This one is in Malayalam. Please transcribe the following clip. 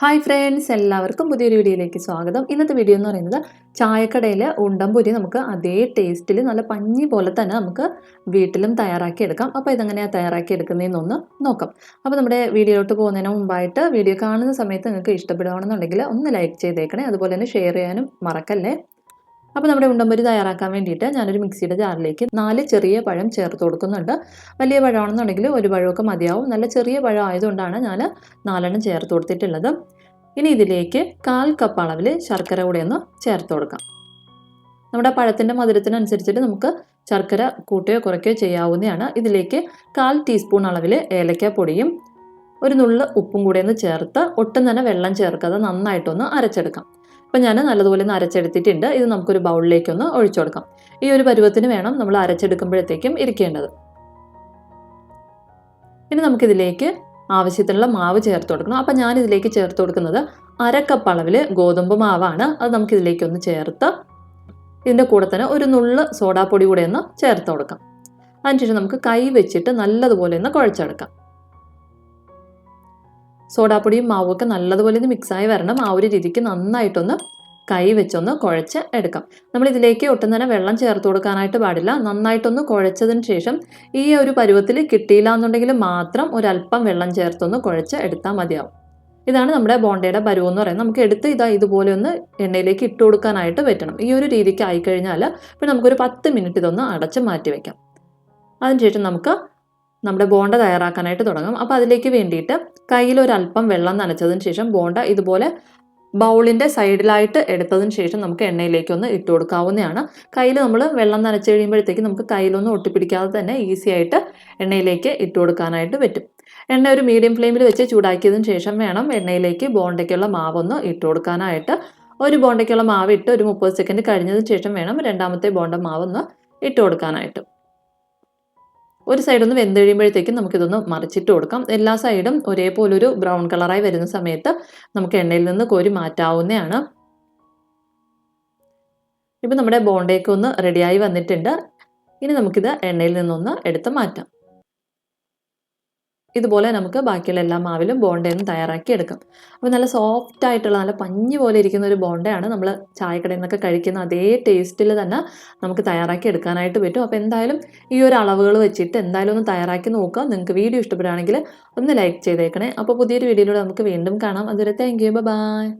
ഹായ് ഫ്രണ്ട്സ് എല്ലാവർക്കും പുതിയൊരു വീഡിയോയിലേക്ക് സ്വാഗതം. ഇന്നത്തെ വീഡിയോ എന്ന് പറയുന്നത് ചായക്കടയിൽ ഉണ്ടംപൊരി നമുക്ക് അതേ ടേസ്റ്റിൽ നല്ല പഞ്ഞി പോലെ തന്നെ നമുക്ക് വീട്ടിലും തയ്യാറാക്കി എടുക്കാം. അപ്പോൾ ഇതെങ്ങനെയാണ് തയ്യാറാക്കി എടുക്കുന്നതെന്നൊന്ന് നോക്കാം. അപ്പോൾ നമ്മുടെ വീഡിയോയിലോട്ട് പോകുന്നതിന് മുമ്പായിട്ട് വീഡിയോ കാണുന്ന സമയത്ത് നിങ്ങൾക്ക് ഇഷ്ടപ്പെടുകയാണെന്നുണ്ടെങ്കിൽ ഒന്ന് ലൈക്ക് ചെയ്തേക്കണേ. അതുപോലെ തന്നെ ഷെയർ ചെയ്യാനും മറക്കല്ലേ. അപ്പോൾ നമ്മുടെ ഉണ്ടമ്പരി തയ്യാറാക്കാൻ വേണ്ടിയിട്ട് ഞാനൊരു മിക്സിയുടെ ജാറിലേക്ക് നാല് ചെറിയ പഴം ചേർത്ത് കൊടുക്കുന്നുണ്ട്. വലിയ പഴമാണെന്നുണ്ടെങ്കിൽ ഒരു പഴമൊക്കെ മതിയാവും. നല്ല ചെറിയ പഴം ആയതുകൊണ്ടാണ് ഞാൻ നാലെണ്ണം ചേർത്ത് കൊടുത്തിട്ടുള്ളത്. ഇനി ഇതിലേക്ക് കാൽ കപ്പ് അളവിൽ ശർക്കര കൂടെ ഒന്ന് ചേർത്ത് കൊടുക്കാം. നമ്മുടെ പഴത്തിന്റെ മധുരത്തിനനുസരിച്ചിട്ട് നമുക്ക് ശർക്കര കൂട്ടുകയോ കുറയ്ക്കുകയോ ചെയ്യാവുന്നതാണ്. ഇതിലേക്ക് കാൽ ടീസ്പൂൺ അളവിൽ ഏലക്കാപ്പൊടിയും ഒരു നുള്ള ഉപ്പും കൂടെ ഒന്ന് ചേർത്ത് ഒട്ടും തന്നെ വെള്ളം ചേർക്കാതെ നന്നായിട്ടൊന്ന് അരച്ചെടുക്കാം. അപ്പം ഞാൻ നല്ലതുപോലെ ഒന്ന് അരച്ചെടുത്തിട്ടുണ്ട്. ഇത് നമുക്കൊരു ബൗളിലേക്കൊന്ന് ഒഴിച്ചു കൊടുക്കാം. ഈ ഒരു പരുവത്തിന് വേണം നമ്മൾ അരച്ചെടുക്കുമ്പോഴത്തേക്കും ഇരിക്കേണ്ടത്. ഇനി നമുക്കിതിലേക്ക് ആവശ്യത്തിനുള്ള മാവ് ചേർത്ത് കൊടുക്കണം. അപ്പം ഞാൻ ഇതിലേക്ക് ചേർത്ത് കൊടുക്കുന്നത് അരക്കപ്പ് അളവിൽ ഗോതമ്പ് മാവാണ്. അത് നമുക്കിതിലേക്കൊന്ന് ചേർത്ത് ഇതിന്റെ കൂടെ തന്നെ ഒരു നുള്ള് സോഡാപ്പൊടി കൂടെ ഒന്ന് ചേർത്ത് കൊടുക്കാം. അതിനുശേഷം നമുക്ക് കൈ വെച്ചിട്ട് നല്ലതുപോലെ ഒന്ന് കുഴച്ചെടുക്കാം. സോഡാപ്പൊടിയും മാവൊക്കെ നല്ലതുപോലെ ഒന്ന് മിക്സായി വരണം. ആ ഒരു രീതിക്ക് നന്നായിട്ടൊന്ന് കൈ വെച്ചൊന്ന് കുഴച്ച് എടുക്കാം. നമ്മൾ ഇതിലേക്ക് ഒട്ടും തന്നെ വെള്ളം ചേർത്ത് കൊടുക്കാനായിട്ട് പാടില്ല. നന്നായിട്ടൊന്ന് കുഴച്ചതിന് ശേഷം ഈ ഒരു പരുവത്തിൽ കിട്ടിയില്ല എന്നുണ്ടെങ്കിൽ മാത്രം ഒരല്പം വെള്ളം ചേർത്തൊന്ന് കുഴച്ച് എടുത്താൽ മതിയാവും. ഇതാണ് നമ്മുടെ ബോണ്ടയുടെ പരുവം എന്ന് പറയുന്നത്. നമുക്ക് എടുത്ത് ഇതാ ഇതുപോലെ ഒന്ന് എണ്ണയിലേക്ക് ഇട്ട് കൊടുക്കാനായിട്ട് പറ്റണം. ഈ ഒരു രീതിക്ക് ആയിക്കഴിഞ്ഞാൽ ഇപ്പോൾ നമുക്കൊരു പത്ത് മിനിറ്റ് ഇതൊന്ന് അടച്ച് മാറ്റി വയ്ക്കാം അതിനുശേഷം നമുക്ക് നമ്മുടെ ബോണ്ട തയ്യാറാക്കാനായിട്ട് തുടങ്ങാം. അപ്പോൾ അതിലേക്ക് വേണ്ടിയിട്ട് കയ്യിൽ ഒരല്പം വെള്ളം നനച്ചതിന് ശേഷം ബോണ്ട ഇതുപോലെ ബൗളിന്റെ സൈഡിലായിട്ട് എടുത്തതിന് ശേഷം നമുക്ക് എണ്ണയിലേക്ക് ഒന്ന് ഇട്ട് കൊടുക്കാവുന്നതാണ്. കയ്യിൽ നമ്മൾ വെള്ളം നനച്ച് കഴിയുമ്പോഴത്തേക്ക് നമുക്ക് കയ്യിലൊന്നും ഒട്ടിപ്പിടിക്കാതെ തന്നെ ഈസി ആയിട്ട് എണ്ണയിലേക്ക് ഇട്ട് കൊടുക്കാനായിട്ട് പറ്റും. എണ്ണ ഒരു മീഡിയം ഫ്ലെയിമിൽ വെച്ച് ചൂടാക്കിയതിന് ശേഷം വേണം എണ്ണയിലേക്ക് ബോണ്ടയ്ക്കുള്ള മാവൊന്ന് ഇട്ട് കൊടുക്കാനായിട്ട്. ഒരു ബോണ്ടയ്ക്കുള്ള മാവ് ഇട്ട് ഒരു മുപ്പത് സെക്കൻഡ് കഴിഞ്ഞതിന് ശേഷം വേണം രണ്ടാമത്തെ ബോണ്ട മാവൊന്ന് ഇട്ട് കൊടുക്കാനായിട്ട്. ഒരു സൈഡ് ഒന്ന് വെന്ത് കഴിയുമ്പോഴത്തേക്കും നമുക്കിതൊന്ന് മറിച്ചിട്ട് കൊടുക്കാം. എല്ലാ സൈഡും ഒരേപോലൊരു ബ്രൗൺ കളറായി വരുന്ന സമയത്ത് നമുക്ക് എണ്ണയിൽ നിന്ന് കോരി മാറ്റാവുന്നതാണ്. ഇപ്പം നമ്മുടെ ബോണ്ടേക്ക് ഒന്ന് റെഡിയായി വന്നിട്ടുണ്ട്. ഇനി നമുക്കിത് എണ്ണയിൽ നിന്നൊന്ന് എടുത്ത് മാറ്റാം. ഇതുപോലെ നമുക്ക് ബാക്കിയുള്ള എല്ലാ മാവിലും ബോണ്ടയൊന്ന് തയ്യാറാക്കി എടുക്കാം. അപ്പോൾ നല്ല സോഫ്റ്റ് ആയിട്ടുള്ള നല്ല പഞ്ഞി പോലെ ഇരിക്കുന്ന ഒരു ബോണ്ടയാണ് നമ്മൾ ചായക്കടയിൽ നിന്നൊക്കെ കഴിക്കുന്ന അതേ ടേസ്റ്റിൽ തന്നെ നമുക്ക് തയ്യാറാക്കി എടുക്കാനായിട്ട് പറ്റും. അപ്പോൾ എന്തായാലും ഈ ഒരു അളവുകൾ വെച്ചിട്ട് എന്തായാലും ഒന്ന് തയ്യാറാക്കി നോക്കുക. നിങ്ങൾക്ക് വീഡിയോ ഇഷ്ടപ്പെടുകയാണെങ്കിൽ ഒന്ന് ലൈക്ക് ചെയ്തേക്കണേ. അപ്പോൾ പുതിയൊരു വീഡിയോയിലൂടെ നമുക്ക് വീണ്ടും കാണാം. അതുവരെ താങ്ക് യു ബൈ